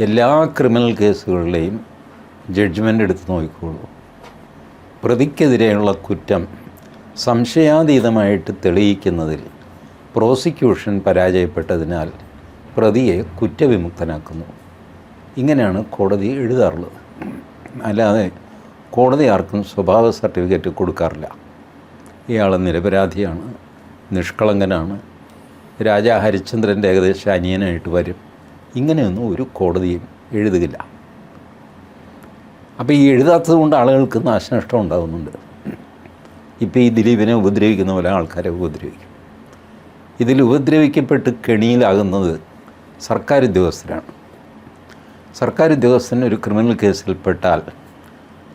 എല്ലാ criminal കേസുകളിലെയും judgement എടുത്ത് നോക്കിക്കോളൂ. പ്രതിക്കെതിരെയുള്ള കുറ്റം സംശയാതീതമായിട്ട് തെളിയിക്കുന്നതിൽ പ്രോസിക്യൂഷൻ പരാജയപ്പെട്ടതിനാൽ പ്രതിയെ കുറ്റവിമുക്തനാക്കുന്നു. ഇങ്ങനെയാണ് കോടതി എഴുതാറുള്ളത്. അല്ലാതെ കോടതി ആർക്കും സ്വഭാവ സർട്ടിഫിക്കറ്റ് കൊടുക്കാറില്ല. ഇയാൾ നിരപരാധിയാണ് നിഷ്കളങ്കനാണ്. രാജാ ഹരിശ്ചന്ദ്രന്റെ ഏകദേശം അനിയനായിട്ട് വരും. ഇങ്ങനെയൊന്നും ഒരു കോടതിയും എഴുതുകില്ല അപ്പോൾ ഈ എഴുതാത്തത് കൊണ്ട് ആളുകൾക്ക് നാശനഷ്ടം ഉണ്ടാകുന്നുണ്ട്. ഇപ്പോൾ ഈ ദിലീപിനെ ഉപദ്രവിക്കുന്ന പോലെ ആൾക്കാരെ ഉപദ്രവിക്കും. ഇതിൽ ഉപദ്രവിക്കപ്പെട്ട് കെണിയിലാകുന്നത് സർക്കാർ ഉദ്യോഗസ്ഥരാണ്. സർക്കാർ ഉദ്യോഗസ്ഥൻ ഒരു ക്രിമിനൽ കേസിൽപ്പെട്ടാൽ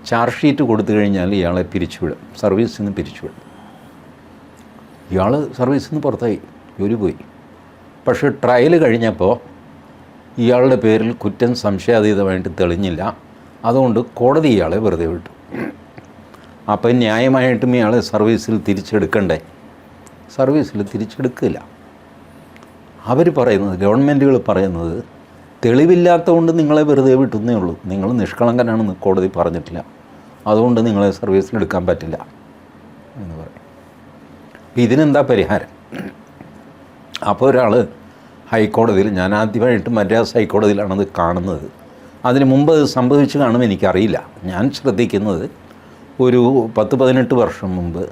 ചാർജ് ഷീറ്റ് കൊടുത്തു കഴിഞ്ഞാൽ ഇയാളെ പിരിച്ചുവിടും സർവീസിൽ നിന്ന് പിരിച്ചുവിടും. ഇയാൾ സർവീസിൽ നിന്ന് പുറത്തായി ജോലി പോയി. പക്ഷേ ട്രയൽ കഴിഞ്ഞപ്പോൾ ഇയാളുടെ പേരിൽ കുറ്റം സംശയാതീതമായിട്ട് തെളിഞ്ഞില്ല. അതുകൊണ്ട് കോടതി ഇയാളെ വെറുതെ വിട്ടു. അപ്പം ന്യായമായിട്ടും ഇയാളെ സർവീസിൽ തിരിച്ചെടുക്കണ്ടേ? സർവീസിൽ തിരിച്ചെടുക്കില്ല. അവർ പറയുന്നത് ഗവൺമെന്റുകൾ പറയുന്നത് തെളിവില്ലാത്തതുകൊണ്ട് നിങ്ങളെ വെറുതെ വിട്ടുന്നേ ഉള്ളൂ. നിങ്ങൾ നിഷ്കളങ്കനാണെന്ന് കോടതി പറഞ്ഞിട്ടില്ല. അതുകൊണ്ട് നിങ്ങളെ സർവീസിൽ എടുക്കാൻ പറ്റില്ല എന്ന് പറയും. ഇതിനെന്താ പരിഹാരം? അപ്പോൾ ഒരാൾ ഹൈക്കോടതിയിൽ ഞാൻ ആദ്യമായിട്ട് മദ്രാസ് ഹൈക്കോടതിയിലാണത് കാണുന്നത്. അതിന് മുമ്പ് സംഭവിച്ചു കാണും എനിക്കറിയില്ല. ഞാൻ ശ്രദ്ധിക്കുന്നത് ഒരു പത്ത് പതിനെട്ട് വർഷം മുമ്പ്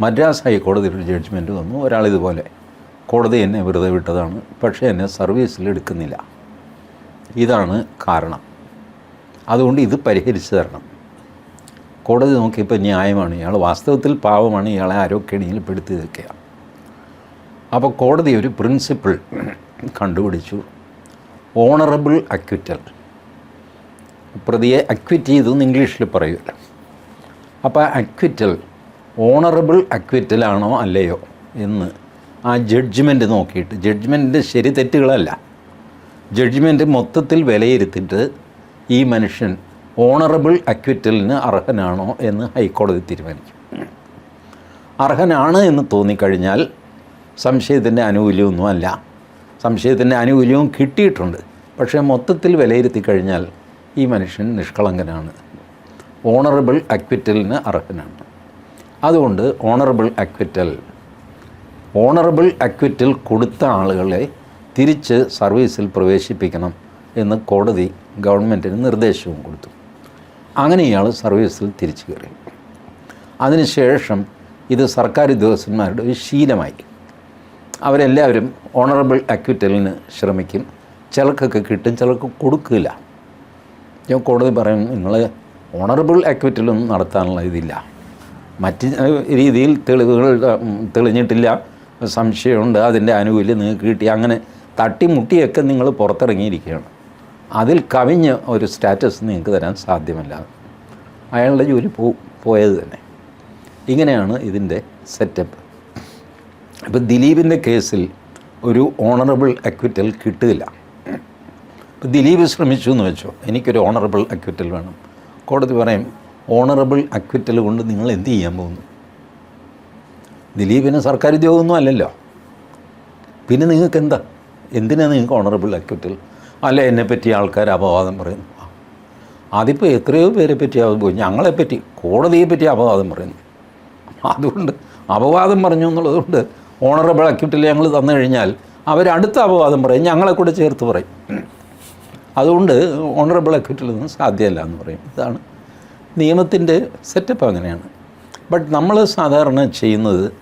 മദ്രാസ് ഹൈക്കോടതിയിൽ ഒരു ജഡ്ജ്മെന്റ് വന്നു. ഒരാളിതുപോലെ കോടതി എന്നെ വെറുതെ വിട്ടതാണ്. പക്ഷേ എന്നെ സർവീസിൽ എടുക്കുന്നില്ല. ഇതാണ് കാരണം. അതുകൊണ്ട് ഇത് പരിഹരിച്ചു തരണം. കോടതി നോക്കിയപ്പോൾ ന്യായമാണ്. ഇയാൾ വാസ്തവത്തിൽ പാവമാണ്. ഇയാളെ ആരോഗ്യണിയിൽ പെടുത്തി നിൽക്കുക അപ്പോൾ കോടതി ഒരു പ്രിൻസിപ്പിൾ കണ്ടുപിടിച്ചു. Honourable acquittal. പ്രതിയെ അക്വിറ്റ് ചെയ്തു എന്ന് ഇംഗ്ലീഷിൽ പറയൂല. അപ്പോൾ അക്വിറ്റൽ ഓണറബിൾ അക്വിറ്റലാണോ അല്ലയോ എന്ന് ആ ജഡ്ജ്മെന്റ് നോക്കിയിട്ട് ജഡ്ജ്മെന്റിന്റെ ശരി തെറ്റുകളല്ല. ജഡ്ജ്മെന്റ് മൊത്തത്തിൽ വിലയിരുത്തിയിട്ട് ഈ മനുഷ്യൻ ഓണറബിൾ അക്വിറ്റലിന് അർഹനാണോ എന്ന് ഹൈക്കോടതി തീരുമാനിക്കും. അർഹനാണ് എന്ന് തോന്നിക്കഴിഞ്ഞാൽ സംശയത്തിന്റെ ആനുകൂല്യമൊന്നും അല്ല സംശയത്തിന്റെ ആനുകൂല്യവും കിട്ടിയിട്ടുണ്ട്. പക്ഷേ മൊത്തത്തിൽ വിലയിരുത്തി കഴിഞ്ഞാൽ ഈ മനുഷ്യൻ നിഷ്കളങ്കനാണ്. ഓണറബിൾ അക്വിറ്റലിന് അർഹനാണ്. അതുകൊണ്ട് ഓണറബിൾ അക്വിറ്റൽ ഓണറബിൾ അക്വിറ്റൽ കൊടുത്ത ആളുകളെ തിരിച്ച് സർവീസിൽ പ്രവേശിപ്പിക്കണം എന്ന് കോടതി ഗവൺമെന്റിന് നിർദ്ദേശവും കൊടുത്തു. അങ്ങനെ ഇയാൾ സർവീസിൽ തിരിച്ചു കയറി. അതിനുശേഷം ഇത് സർക്കാർ ഉദ്യോഗസ്ഥന്മാരുടെ ഒരു ശീലമായി. അവരെല്ലാവരും ഓണറബിൾ അക്വിറ്റലിന് ശ്രമിക്കും. ചിലർക്കൊക്കെ കിട്ടും ചിലർക്ക് കൊടുക്കില്ല. ഞാൻ കോടതി പറയും നിങ്ങൾ ഓണറബിൾ അക്വിറ്റലൊന്നും നടത്താനുള്ള ഇതില്ല. മറ്റ് രീതിയിൽ തെളിവുകൾ തെളിഞ്ഞിട്ടില്ല. സംശയമുണ്ട് അതിന്റെ ആനുകൂല്യം നിങ്ങൾക്ക് കിട്ടി. അങ്ങനെ തട്ടിമുട്ടിയൊക്കെ നിങ്ങൾ പുറത്തിറങ്ങിയിരിക്കുകയാണ്. അതിൽ കവിഞ്ഞ് ഒരു സ്റ്റാറ്റസ് നിങ്ങൾക്ക് തരാൻ സാധ്യമല്ല. അയാളുടെ ജോലി പോ പോയത് തന്നെ. ഇങ്ങനെയാണ് ഇതിന്റെ സെറ്റപ്പ് ഇപ്പോൾ ദിലീപിന്റെ കേസിൽ ഒരു ഓണറബിൾ അക്വിറ്റൽ കിട്ടില്ല ഇപ്പം ദിലീപ് ശ്രമിച്ചു എന്ന് വെച്ചോ എനിക്കൊരു ഓണറബിൾ അക്വിറ്റൽ വേണം. കോടതി പറയും ഓണറബിൾ അക്വിറ്റൽ കൊണ്ട് നിങ്ങൾ എന്ത് ചെയ്യാൻ പോകുന്നു? ദിലീപിന് സർക്കാർ ഉദ്യോഗമൊന്നും അല്ലല്ലോ. പിന്നെ നിങ്ങൾക്ക് എന്താ? എന്തിനാണ് നിങ്ങൾക്ക് ഓണറബിൾ അക്വിറ്റൽ അല്ല എന്നെപ്പറ്റി ആൾക്കാർ അപവാദം പറയുന്നു. അതിപ്പോൾ എത്രയോ പേരെ പറ്റി പോയി ഞങ്ങളെപ്പറ്റി കോടതിയെ പറ്റി അപവാദം പറയുന്നു. അതുകൊണ്ട് അപവാദം പറഞ്ഞു എന്നുള്ളതുകൊണ്ട് ഓണറബിൾ അക്യൂട്ടിൽ ഞങ്ങൾ തന്നു കഴിഞ്ഞാൽ അവർ അടുത്ത അപവാദം പറയും ഞങ്ങളെ കൂടെ ചേർത്ത് പറയും. അതുകൊണ്ട് ഓണറബിൾ അക്യൂട്ടിൽ സാധ്യമല്ല എന്ന് പറയും. ഇതാണ് നിയമത്തിന്റെ സെറ്റപ്പ് അങ്ങനെയാണ്. ബട്ട് നമ്മൾ സാധാരണ ചെയ്യുന്നത്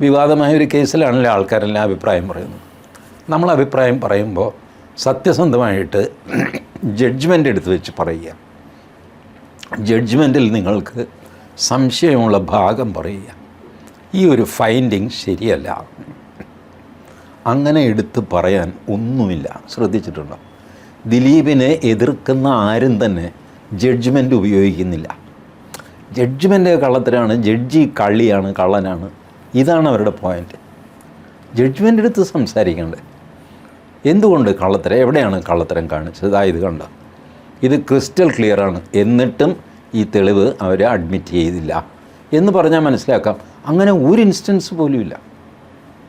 വിവാദമായ ഒരു കേസിലാണല്ലോ ആൾക്കാരെല്ലാം അഭിപ്രായം പറയുന്നത്. നമ്മൾ അഭിപ്രായം പറയുമ്പോൾ സത്യസന്ധമായിട്ട് ജഡ്ജ്മെന്റ് എടുത്ത് വെച്ച് പറയുക. ജഡ്ജ്മെന്റിൽ നിങ്ങൾക്ക് സംശയമുള്ള ഭാഗം പറയുക. ഈ ഒരു ഫൈൻഡിങ് ശരിയല്ല. അങ്ങനെ എടുത്ത് പറയാൻ ഒന്നുമില്ല. ശ്രദ്ധിച്ചിട്ടുണ്ടോ? ദിലീപിനെ എതിർക്കുന്ന ആരും തന്നെ ജഡ്ജ്മെന്റ് ഉപയോഗിക്കുന്നില്ല. ജഡ്ജ്മെന്റ് കള്ളത്തരാണ് ജഡ്ജി കള്ളിയാണ് കള്ളനാണ്. ഇതാണ് അവരുടെ പോയിന്റ് ജഡ്ജ്മെന്റ് എടുത്ത് സംസാരിക്കേണ്ടത് എന്തുകൊണ്ട് കള്ളത്തരം എവിടെയാണ് കള്ളത്തരം കാണിച്ചത്? ഇത് കണ്ട? ഇത് ക്രിസ്റ്റൽ ക്ലിയറാണ് എന്നിട്ടും ഈ തെളിവ് അവർ അഡ്മിറ്റ് ചെയ്തില്ല. എന്ന് പറഞ്ഞാൽ മനസ്സിലാക്കാം. അങ്ങനെ ഒരു ഇൻസ്റ്റൻസ് പോലും ഇല്ല